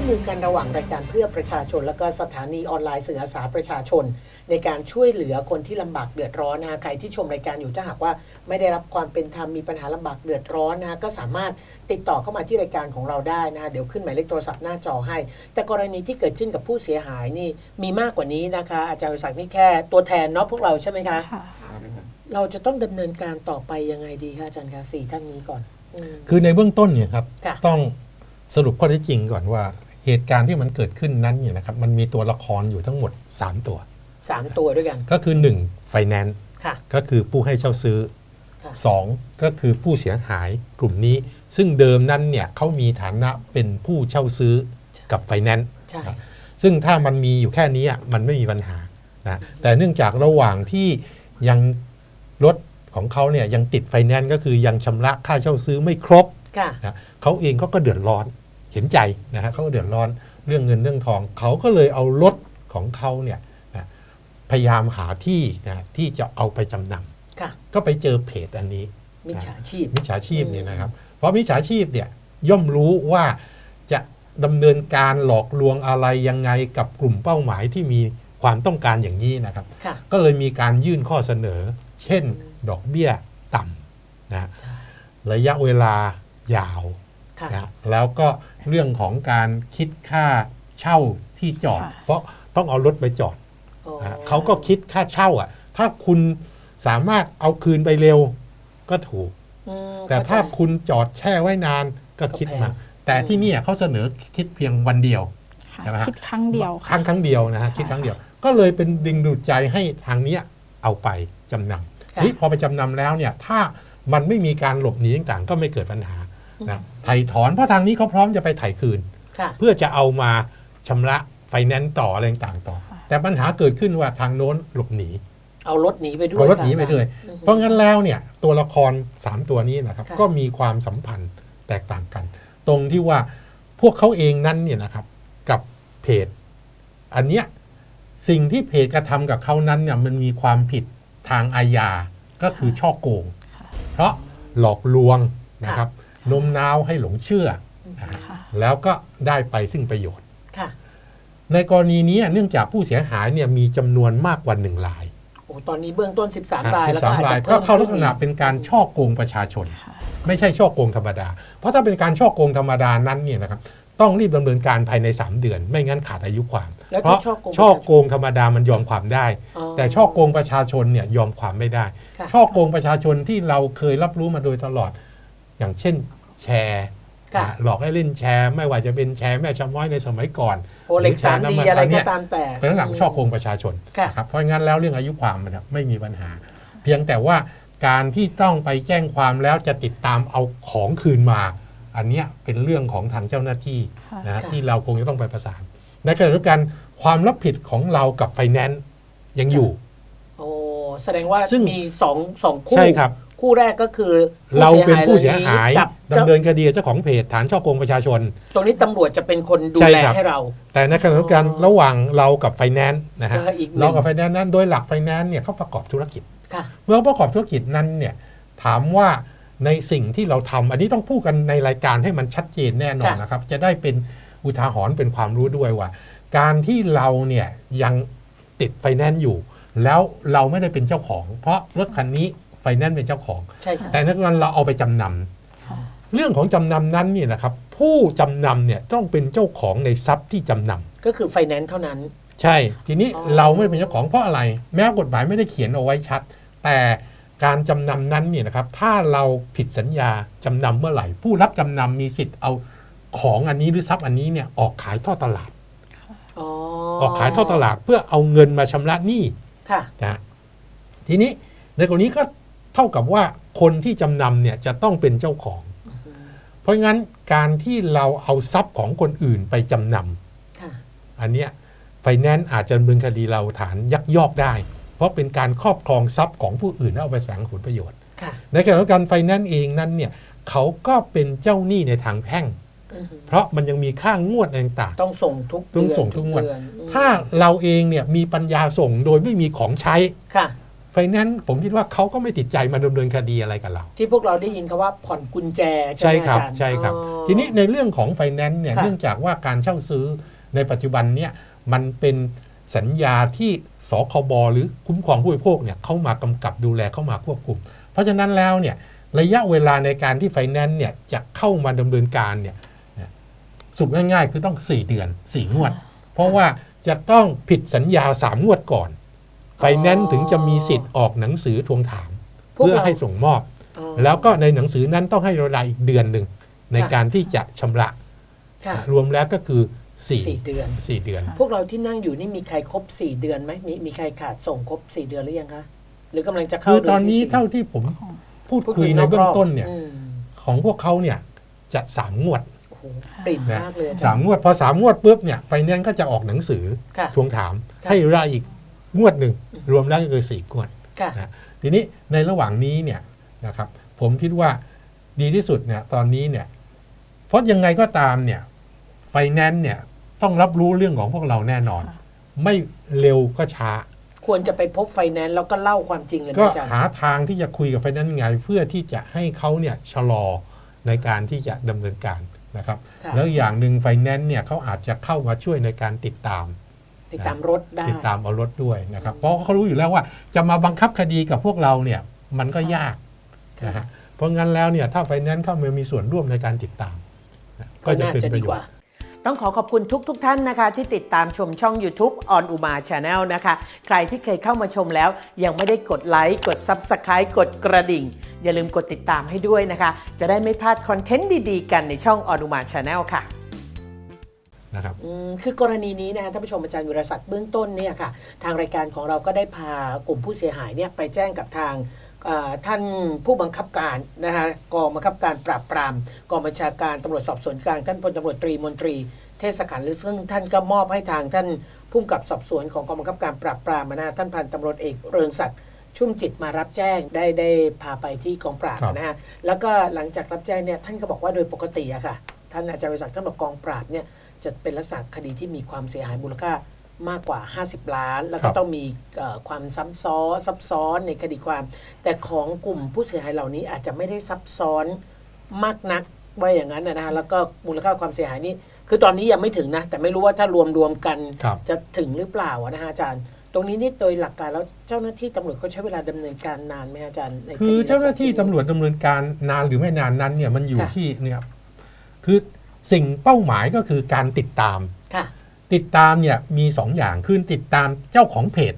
วามร่วมมือกันระหว่างรายการเพื่อประชาชน และก็สถานีออนไลน์สื่ออาสาประชาชน ในการช่วยเหลือคนที่ลำบากเดือดร้อนนะฮะใครที่ชมรายการอยู่ถ้าหากว่าไม่ได้รับความเป็นธรรมมีปัญหาลำบากเดือดร้อนนะฮะก็สามารถติดต่อเข้ามาที่รายการของเราได้นะฮะเดี๋ยวขึ้นหมายเลขโทรศัพท์หน้าจอให้ แต่กรณีที่เกิดขึ้นกับผู้เสียหายนี่มีมากกว่านี้นะคะ อาจารย์วิศักดิ์นี่แค่ตัวแทนเนาะพวกเราใช่ไหมคะ ค่ะ เราจะต้องดำเนินการต่อไปยังไงดีคะอาจารย์คะสี่ท่านนี้ก่อนอืม คือในเบื้องต้นเนี่ยครับ ค่ะ ต้องสรุปข้อเท็จจริงก่อนว่า เหตุการณ์ที่มันเกิดขึ้นนั้นเนี่ยนะครับมันมีตัวละครอยู่ทั้งหมด 3 ตัวสามตัวด้วยกัน ก็คือ1ไฟแนนซ์ค่ะก็คือผู้ให้เช่าซื้อค่ะ2ก็คือผู้เสียหายกลุ่มนี้ ซึ่งเดิมนั้นเนี่ยเขามีฐานะเป็นผู้เช่าซื้อกับไฟแนนซ์ใช่ซึ่งถ้ามันมีอยู่แค่นี้อะมันไม่มีปัญหานะแต่เนื่องจากระหว่างที่ยังรถของเขาเนี่ยยังติดไฟแนนซ์ก็คือยังชำระค่าเช่าซื้อไม่ครบค่ะนะเขาเองก็ก็เดือดร้อน เห็นใจนะฮะเขาก็เดือดร้อนเรื่องเงินเรื่องทอง เขาก็เลยเอารถของเขาเนี่ยนะพยายามหาที่นะที่จะเอาไปจำนค่ะำก็ไปเจอเพจอันนี้ มิจฉาชีพ มิจฉาชีพเนี่ยนะครับ เพราะมิจฉาชีพเนี่ยย่อมรู้ว่าจะดำเนินการหลอกลวงอะไรยังไงกับกลุ่มเป้าหมายที่มีความต้องการอย่างนี้นะครับ ค่ะ ก็เลยมีการยื่นข้อเสนอ เช่น ดอกเบี้ยต่ำนะระยะเวลายาวค่ะ นะแล้วก็ เรื่องของการคิดค่าเช่าที่จอด ค่ะ เพราะต้องเอารถไปจอดอ๋อนะเขาก็คิดค่าเช่าอะ ถ้าคุณสามารถเอาคืนไปเร็วก็ถูก อืมแต่ถ้าเข้ใจ คุณจอดแช่ไว้นานก็คิดก็แพง มาแต่ที่เนี่ยเขาเสนอคิดเพียงวันเดียว ค่ะใช่ไหมฮะ คิดครั้งเดียวคค่ะ รั้งครั้งเดียวนะฮะคิดครั้งเดียว ก็เลยเป็นดึงดูดใจให้ทางเนี้ยเอาไปจำนำค่ะ นี่พอไปจำนำแล้วเนี่ยถ้ามันไม่มีการหลบหนีต่างๆ ก็ไม่เกิดปัญหา นะไถ่ถอนเพราะทางนี้เขาพร้อมจะไปไถ่คืน ค่ะเพื่อจะเอามาชำระไฟแนนซ์ต่ออะไรต่างๆต่อค่ะแต่ปัญหาเกิดขึ้นว่าทางโน้นหลบหนีเอารถหนีไปด้วยเอารถหนีไปด้วย อืมเพราะงั้นแล้วเนี่ยตัวละคร 3 ตัวนี้นะครับ ค่ะ ก็มีความสัมพันธ์แตกต่างกัน ตรงที่ว่าพวกเขาเองนั้นเนี่ยนะครับ กับเพจ อันเนี้ยสิ่งที่เพจกระทำกับเขานั้นเนี่ยมันมีความผิดทางอาญาก็คือช่อโกง เพราะหลอกลวงนะครับ โน้มน้าวให้หลงเชื่อนะฮะค่ะแล้วก็ได้ไปซึ่งประโยชน์ค่ะในกรณีนี้เนื่องจากผู้เสียหายเนี่ยมีจำนวนมากกว่าหนึ่งรายโอ้ตอนนี้เบื้องต้น 13รายสิแล้วบก็สามอาจราจะยเพิ่ก็มเข้าลักษณะขึ้เป็นการช่อโกงประชาชนค่ะไม่ใช่ช่อโกงธรรมดา เพราะถ้าเป็นการช่อโกงธรรมดานั้นเนี่ยนะครับต้องรีบดำเนินการภายใน 3 เดือน ไม่งั้นขาดอายุความแล้วเพที่ราะช่อโกงช่อโกงธรรมดามันยอมความได้อ๋อแต่ช่อโกงประชาชนเนี่ยยอมความไม่ได้ค่ะช่อโกงประชาชนที่เราเคยรับรู้มาโดยตลอด อย่างเช่น แชร์ค่ะนะหลอกให้เล่นแชร์ ไม่ว่าจะเป็นแชร์แม่ชะม้อยในสมัยก่อนโอเล็กสามดีอะไรก็ตามแต่เป็นเรื่องของช่อโกงประชาชนค่ะนะครับเพราะงั้นแล้วเรื่องอายุความมันไม่มีปัญหา เพียงแต่ว่าการที่ต้องไปแจ้งความแล้วจะติดตามเอาของคืนมา อันเนี้ยเป็นเรื่องของทางเจ้าหน้าที่ค่ะนะฮะค่ะที่เราคงจะต้องไปประสานในขณะเดียวกันความรับผิดของเรากับไฟแนนซ์ยังอยู่โอ้แสดงว่าซึ่งมีสองสองคู่ใช่ครับ คู่แรกก็คือเราเป็นผู้เสียหายกับ ดำเนินคดีกับเจ้าของเพจฐานช่อโกงประชาชน ตรงนี้ตำรวจจะเป็นคนดูใช่แลครับให้เรา แต่ในขณะเดียวกันอ๋อระหว่างเรากับไฟแนนซ์นะฮะเจออีกหนึ่งเรากับไฟแนนซ์นั้นโดยหลักไฟแนนซ์เนี่ยเขาประกอบธุรกิจค่ะเมื่อประกอบธุรกิจนั้นเนี่ยถามว่าในสิ่งที่เราทำอันนี้ต้องพูดกันในรายการให้มันชัดเจนแน่นอนค่ะนะครับ จะได้เป็นอุทาหรณ์เป็นความรู้ด้วยว่า การที่เราเนี่ยยังติดไฟแนนซ์อยู่ แล้วเราไม่ได้เป็นเจ้าของ เพราะรถคันนี้ไฟแนนซ์เป็นเจ้าของใช่ค่ะแต่ในนั้นเราเอาไปจำนำค่ะ เรื่องของจำนำนั้นเนี่ยนะครับผู้จำนำเนี่ยต้องเป็นเจ้าของในทรัพย์ที่จำนำก็คือไฟแนนซ์เท่านั้นใช่ ทีนี้อ๋อ เราไม่ได้เป็นเจ้าของเพราะอะไร แม้กฎหมายไม่ได้เขียนเอาไว้ชัด แต่การจำนำนั้นเนี่ยนะครับถ้าเราผิดสัญญาจำนำเมื่อไหร่ ผู้รับจำนำมีสิทธิ์เอาของอันนี้หรือทรัพย์อันนี้เนี่ยออกขายทอดตลาด อ๋อออกขายทอดตลาดเพื่อเอาเงินมาชำระหนี้ ค่ะ นะฮะทีนี้ในกรณีก็เท่ากับว่าคนที่จำนำเนี่ยจะต้องเป็นเจ้าของ เพราะงั้นการที่เราเอาทรัพย์ของคนอื่นไปจำนำค่ะอันเนี้ยไฟแนนซ์อาจจะดำเนินคดีเราฐานยักยอกได้ เพราะเป็นการครอบครองทรัพย์ของผู้อื่นแล้วเอาไปแสวงผลประโยชน์ค่ะในขณะเดียวกันไฟแนนซ์เองนั้นเนี่ยเขาก็เป็นเจ้าหนี้ในทางแพ่งอือหือเพราะมันยังมีค่างวดต่างต้องส่งทุกต้องเดือนส่งทุกงวดเดือนอืมๆถ้าเราเองเนี่ยมีปัญญาส่งโดยไม่มีของใช้ ค่ะไฟแนนซ์ผมคิดว่าเขาก็ไม่ติดใจมาดำเนินคดีอะไรกับเรา ที่พวกเราได้ยินคำว่าผ่อนกุญแจใช่ใช่ไหมครับอาจารย์ ใช่ครับ อ๋อทีนี้ในเรื่องของไฟแนนซ์เนี่ยค่ะ เนื่องจากว่าการเช่าซื้อในปัจจุบันเนี่ยมันเป็นสัญญาที่สคบหรือคุ้มครองผู้บริโภคเนี่ยเข้ามากำกับดูแลเข้ามาควบคุม เพราะฉะนั้นแล้วเนี่ยระยะเวลาในการที่ไฟแนนซ์เนี่ยจะเข้ามาดำเนินการเนี่ยสุดง่ายๆ คือต้อง 4 เดือน 4 งวด เพราะว่าจะต้องผิดสัญญา 3 งวดก่อน ไฟแนนซ์ถึงจะมีสิทธิ์ออกหนังสือทวงถาม พวกเพื่อเราให้ส่งมอบ อ๋อแล้วก็ในหนังสือนั้นต้องให้เวลาอีกเดือนหนึ่งในค่ะการที่จะชำระ ค่ะรวมแล้วก็คือ4ี่สี่เดือน สี่เดือน พวกเราที่นั่งอยู่นี่มีใครครบสี่เดือนไหมมีมีใครขาดส่งครบสี่เดือนหรือยังคะหรือกำลังจะเข้าคือตอนดืนี้ที่สี่เท่าที่ผมพูดพูดคุยคุยในนอกเบื้อรงอบต้นเนี่ย อืมของพวกเขาเนี่ยจะสามงวดโอ้โหปริ่มนะมากเลยอาจาสารมย์งวด พอสามงวดปุ๊บเนี่ยไฟแนนซ์ก็จะออกหนังสือค่ะ ทวงถาม ค่ะ ให้รายอีก งวดหนึ่งรวมแล้วก็คือสี่งวดค่ะนะทีนี้ในระหว่างนี้เนี่ยนะครับ ผมคิดว่าดีที่สุดเนี่ยตอนนี้เนี่ยเพราะยังไงก็ตามเนี่ยไฟแนนซ์เนี่ยต้องรับรู้เรื่องของพวกเราแน่นอนค่ะไม่เร็วก็ช้า ควรจะไปพบไฟแนนซ์แล้วก็เล่าความจริงเลยไหมก็อาจารย์หาทางที่จะคุยกับไฟแนนซ์ไงเพื่อที่จะให้เขาเนี่ยชะลอในการที่จะดำเนินการนะครับค่ะแล้วอย่างหนึ่งไฟแนนซ์เนี่ยเขาอาจจะเข้ามาช่วยในการติดตาม ติดตามรถได้ ติดตามเอารถด้วยนะครับ เพราะเขารู้อยู่แล้วว่าจะมาบังคับคดีกับพวกเราเนี่ยมันก็ยากนะฮะเพราะงั้นแล้วเนี่ยถ้าไฟแนนซ์เข้ามามีส่วนร่วมในการติดตามนะก็จะเป็นประโยชน์ต้องขอขอบคุณทุกทท่านนะคะ ที่ติดตามชมช่อง YouTube on Uma Channel นะคะ ใครที่เคยเข้ามาชมแล้ว ยังไม่ได้กดไลค์ กด Subscribe กดกระดิ่ง อย่าลืมกดติดตามให้ด้วยนะคะ จะได้ไม่พลาดคอนเทนต์ดีๆ กันในช่อง on Uma Channel ค่ะ นะครับอืมคือกรณีนี้นะคะท่านผู้ชมอาจารย์วิรศักดิ์เบื้องต้นเนี่ยค่ะ ทางรายการของเราก็ได้พากลุ่มผู้เสียหายเนี่ยไปแจ้งกับทางเอ่อท่านผู้บังคับการนะคะกองบังคับการปราบปรามกองบัญชาการตำรวจสอบสวนกลางท่านพลตำรวจตรีมนตรี เทศขันธ์หรือซึ่งท่านก็มอบให้ทางท่านผู้กำกับสอบสวนของกองบังคับการปราบปรามนะฮะท่านพันตำรวจเอกเรืองศักดิ์ชุ่มจิตมารับแจ้งได้ได้พาไปที่กองปราบครับนะฮะแล้วก็หลังจากรับแจ้งเนี่ยท่านก็บอกว่าโดยปกติอะค่ะท่านอาจารย์วิรศักดิ์ท่านบอกกองปราบเนี่ย จะเป็นลักษณะคดีที่มีความเสียหายมูลค่ามากกว่า 50 ล้าน แล้วก็ครับต้องมีเอ่อความซ้ำซ้อนซับซ้อนในคดีความ แต่ของกลุ่มผู้เสียหายเหล่านี้อาจจะไม่ได้ซับซ้อนมากนักว่าอย่างนั้นนะฮะแล้วก็มูลค่าความเสียหายนี้ คือตอนนี้ยังไม่ถึงนะ แต่ไม่รู้ว่าถ้ารวมรวมๆกันครับจะถึงหรือเปล่าอะนะฮะอาจารย์ ตรงนี้นี่โดยหลักการแล้วเจ้าหน้าที่ตำรวจเขาใช้เวลาดำเนินการนานไหมฮะอาจารย์ในคือดีเจ้าหน้าที่ลักษณะตำรวจดำเนินการนานหรือไม่นานนั้นเนี่ยมันอยู่ค่ะที่เนี่ยคือ สิ่งเป้าหมายก็คือการติดตาม ค่ะ ติดตามเนี่ยมีสองอย่างคือติดตามเจ้าของเพจ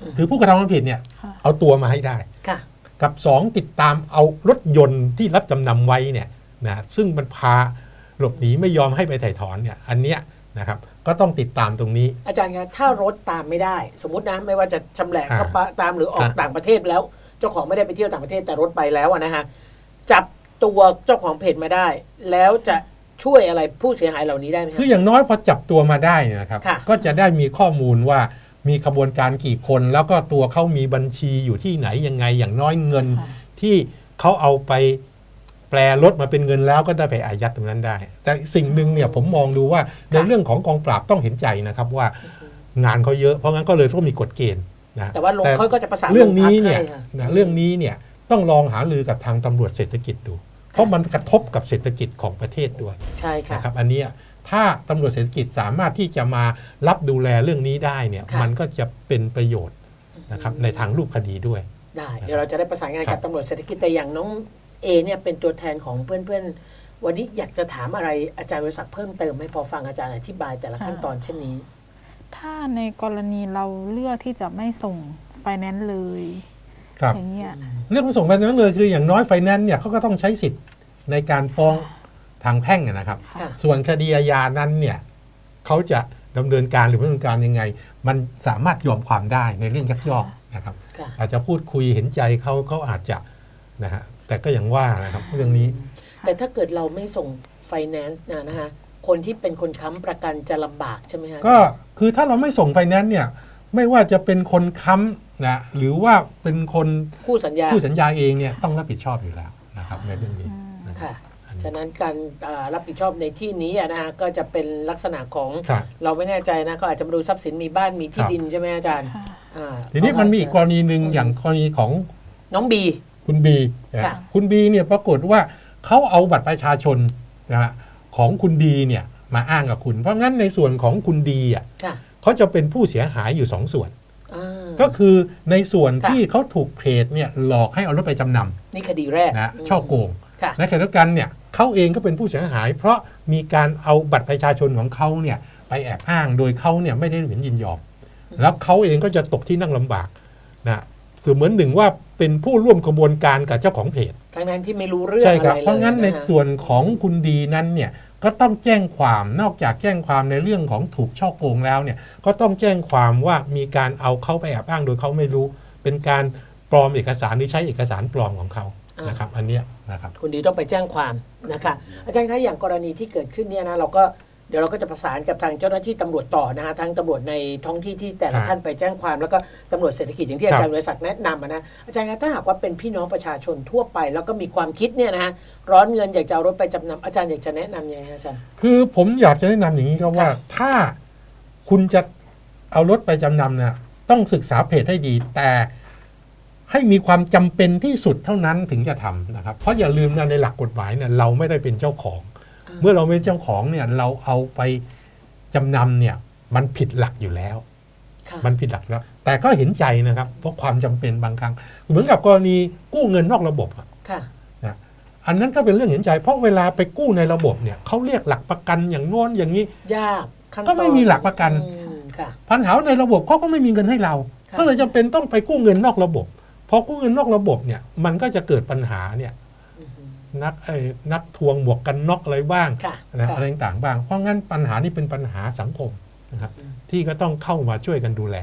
อืม คือผู้กระทำความผิดเนี่ยค่ะ เอาตัวมาให้ได้ ค่ะ กับสองติดตามเอารถยนต์ที่รับจำนำไว้เนี่ยนะซึ่งมันพาหลบหนีไม่ยอมให้ไปถ่ายถอนเนี่ยอันเนี้ยนะครับก็ต้องติดตามตรงนี้ อาจารย์ครับถ้ารถตามไม่ได้ สมมตินะไม่ว่าจะชำแหละอ่า ก็ปะตามหรือออกอ่าต่างประเทศแล้ว เจ้าของไม่ได้ไปเที่ยวต่างประเทศแต่รถไปแล้วอะนะฮะจับตัวเจ้าของเพจมาได้ แล้วจะ ช่วยอะไรผู้เสียหายเหล่านี้ได้ไหมฮะคืออย่างน้อยพอจับตัวมาได้เนยนะครับค่ะก็จะได้มีข้อมูลว่ามีขบวนการกี่คน แล้วก็ตัวเขามีบัญชีอยู่ที่ไหนยังไงอย่างน้อยเงินค่ะที่เขาเอาไปแปลลดมาเป็นเงินแล้วก็ได้ไปอายัดตรงนั้นได้ แต่สิ่งหนึ่งเนี่ยผมมองดูว่าในเรื่องของกองปราบต้องเห็นใจนะครับว่างานเขาเยอะเพราะงั้นก็เลยต้องมีกฎเกณฑ์นะแต่ว่าลงเขาก็จะประสานเรื่องโพันี้กเนี่ยให้ค่ะนะเรื่องนี้เนี่ยต้องลองหารือกับทางตำรวจเศรษฐกิจดู เพราะมันกระทบกับเศรษฐกิจของประเทศด้วยใช่ค่ะ นะครับอันเนี้ยถ้าตำรวจเศรษฐกิจสามารถที่จะมารับดูแลเรื่องนี้ได้เนี่ยค่ะ มันก็จะเป็นประโยชน์นะครับในทางรูปคดีด้วย ได้ เดี๋ยวเราจะได้ประสานงานครักับบ ตำรวจเศรษฐกิจแต่อย่างน้องเอเนี่ยเป็นตัวแทนของเพื่อนๆ วันนี้อยากจะถามอะไรอาจารย์วิรศักดิ์เพิ่มเติมให้พอฟังอาจารย์อธิบายแต่ละขั้นตอนเช่นนี้ ถ้าในกรณีเราเลือกที่จะไม่ส่งไฟแนนซ์เลย ครับอย่างเงี้ยเรื่องประสงค์แบบนั้นเลยคืออย่างน้อยไฟแนนซ์เนี่ยเขาก็ต้องใช้สิทธิ์ในการฟ้องทางแพ่งอะนะครับ ค่ะ ส่วนคดีอาญานั้นเนี่ยเขาจะดำเนินการหรือไม่ดำเนินการยังไง มันสามารถยอมความได้ในเรื่องยักยอกนะครับ ค่ะ อาจจะพูดคุยเห็นใจเขาเขาอาจจะนะฮะแต่ก็อย่างว่านะครับเรื่องนี้ แต่ถ้าเกิดเราไม่ส่งไฟแนนซ์นะนะฮะคนที่เป็นคนค้ำประกันจะลำบากใช่ไหมฮะก็คือถ้าเราไม่ส่งไฟแนนซ์เนี่ยไม่ว่าจะเป็นคนค้ำ นะหรือว่าเป็นคนคู่สัญญาผู้สัญญาเองเนี่ยต้องรับผิดชอบอยู่แล้วนะครับในเรื่องนี้นะครับค่ะอันนี้ฉะนั้นการอ่ารับผิดชอบในที่นี้อะนะฮะก็จะเป็นลักษณะของครับเราไม่แน่ใจนะเขาอาจจะมาดูทรัพย์สินมีบ้านมีที่ครับดินใช่ไหมอาจารย์ค่ะอ่าทีนี้มันมีอีกกรณีหนึ่งอย่างกรณีของน้องบี คุณบีนะค่ะคุณบีเนี่ยปรากฏว่าเขาเอาบัตรประชาชนนะฮะของคุณดีเนี่ยมาอ้างกับคุณ เพราะงั้นในส่วนของคุณดีอะค่ะเขาจะเป็นผู้เสียหายอยู่สองส่วนอ่า ก็คือในส่วนค่ะที่เขาถูกเพจเนี่ยหลอกให้เอารถไปจำนนี่คดีแรกำนะฮะมช่อโกงค่ะในขณะเดียวกันเนี่ยเขาเองก็เป็นผู้เสียหาย เพราะมีการเอาบัตรประชาชนของเขาเนี่ยไปแอบอ้างโดยเขาเนี่ยไม่ได้เห็นยินยอม แล้วเขาเองก็จะตกที่นั่งลำบากนะเสมือนหนึ่งว่าเป็นผู้ร่วมกระบวนการกับเจ้าของเพจทั้งนั้นที่ไม่รู้เรื่องใช่อะไรครับเลยเพราะงั้นในฮส่วนของคุณดีนั้นเนี่ย ก็ต้องแจ้งความนอกจากแจ้งความในเรื่องของถูกช่อโกงแล้วเนี่ยก็ต้องแจ้งความว่ามีการเอาเข้าไปแอบอ้างโดยเขาไม่รู้ เป็นการปลอมเอกสารหรือใช้เอกสารปลอมของเขานะครับ อันเนี้ยนะครับคุณดีต้องไปแจ้งความนะคะอาจารย์คะอย่างกรณีที่เกิดขึ้นเนี่ยนะเราก็เดี๋ยวเราก็จะประสานกับทางเจ้าหน้าที่ตำรวจต่อนะฮะทั้งตำรวจในท้องที่ที่แต่ละครับท่านไปแจ้งความ แล้วก็ตำรวจเศรษฐกิจอย่างที่ครับอาจารย์วิรศักดิ์แนะนำอะนะอาจารย์คะถ้าหากว่าเป็นพี่น้องประชาชนทั่วไป แล้วก็มีความคิดเนี่ยนะฮะร้อนเงินอยากจะเอารถไปจำนำอาจารย์อยากจะแนะนำยังไงฮะอาจารย์คือผมอยากจะแนะนำอย่างนี้ครับว่าค่ะถ้าคุณจะเอารถไปจำนำเนี่ยต้องศึกษาเพจให้ดี แต่ให้มีความจำเป็นที่สุดเท่านั้นถึงจะทำนะครับ เพราะอย่าลืมนะในหลักกฎหมายเนี่ยเราไม่ได้เป็นเจ้าของ เมื่อเราเป็นเจ้าของเนี่ยเราเอาไปจำนำเนี่ยมันผิดหลักอยู่แล้วค่ะมันผิดหลักแล้ว แต่ก็เห็นใจนะครับ เพราะความจำเป็นบางครั้ง เหมือนกับกรณีกู้เงินนอกระบบอะค่ะอันนั้นก็เป็นเรื่องเห็นใจ เพราะเวลาไปกู้ในระบบเนี่ยเขาเรียกหลักประกันอย่างโน้นอย่างนี้ยากขั้นตอนก็ไม่มีหลักประกันอืมค่ะปัญหาในระบบเขาก็ไม่มีเงินให้เราค่ะก็เลยจำเป็นต้องไปกู้เงินนอกระบบพอกู้เงินนอกระบบเนี่ยมันก็จะเกิดปัญหาเนี่ยอืม นักเอ้ยนักทวงหมวกกันน็อกอะไรบ้างค่ะนะค่ะอะไรต่างๆบ้าง เพราะงั้นปัญหานี้เป็นปัญหาสังคมนะครับอืมที่ก็ต้องเข้ามาช่วยกันดูแล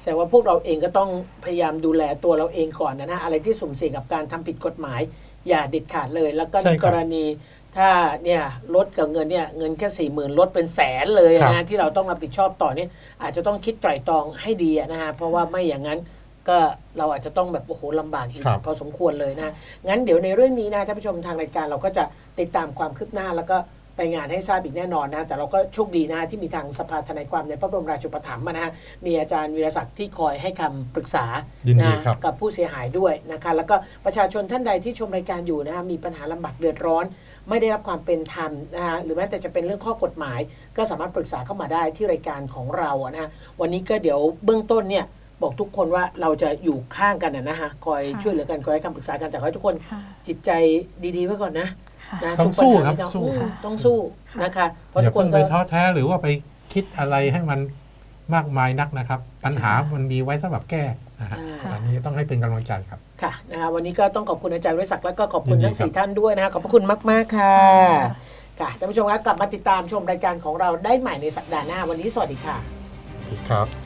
แสดงว่าพวกเราเองก็ต้องพยายามดูแลตัวเราเองก่อนนะนะอะไรที่สุ่มเสี่ยงกับการทำผิดกฎหมาย อย่าเด็ดขาดเลย แล้วก็ใช่ในครับกรณีถ้าเนี่ยลดกับเงินเนี่ยเงินแค่สี่หมื่นลดเป็นแสนเลยครับนะที่เราต้องรับผิดชอบต่อเนี่ยอาจจะต้องคิดไตร่ตรองให้ดีอะนะฮะเพราะว่าไม่อย่างนั้น ก็เราอาจจะต้องแบบโอ้โหลำบากอีกครับพอสมควรเลยนะ งั้นเดี๋ยวในเรื่องนี้นะท่านผู้ชมทางรายการเราก็จะติดตามความคืบหน้าแล้วก็รายงานให้ทราบอีกแน่นอนนะ แต่เราก็โชคดีนะที่มีทางสภาทนายความในพระบรมราชูปถัมภ์อะนะฮะมีอาจารย์วีรศักดิ์ที่คอยให้คำปรึกษายินดีนะครับ กับผู้เสียหายด้วยนะคะแล้วก็ประชาชนท่านใดที่ชมรายการอยู่นะคะมีปัญหาลำบากเดือดร้อน ไม่ได้รับความเป็นธรรมนะคะหรือแม้แต่จะเป็นเรื่องข้อกฎหมาย ก็สามารถปรึกษาเข้ามาได้ที่รายการของเราอะนะฮะวันนี้ก็เดี๋ยวเบื้องต้นเนี่ย บอกทุกคนว่าเราจะอยู่ข้างกันนะนะฮะคอยค่ะช่วยเหลือกันคอยให้คำปรึกษากันแต่ขอให้ทุกคนค่ะจิตใจดีๆไว้ก่อนนะค่ะนะต้องทุกปัญหาสู้ครับที่จะสู้อืมค่ะต้องสู้นะคะเพราะอทุย่ากคนเพิ่งก็ไปท้อแท้หรือว่าไปคิดอะไรให้มันมากมายนักนะครับ ปัญหามันมีไว้สำหรับแก้นะฮะใช่อันนี้ต้องให้เป็นกำลังใจครับค่ะนะคะวันนี้ก็ต้องขอบคุณอาจารย์วิศักดิ์และก็ขอบคุณยินดีทั้งสี่ครับท่านด้วยนะคะขอบพระคุณมาก ๆ ค่ะค่ะท่านผู้ชมครับกลับมาติดตามชมรายการของเราได้ใหม่ในสัปดาห์หน้าวันนี้สวัสดีค่ะครับ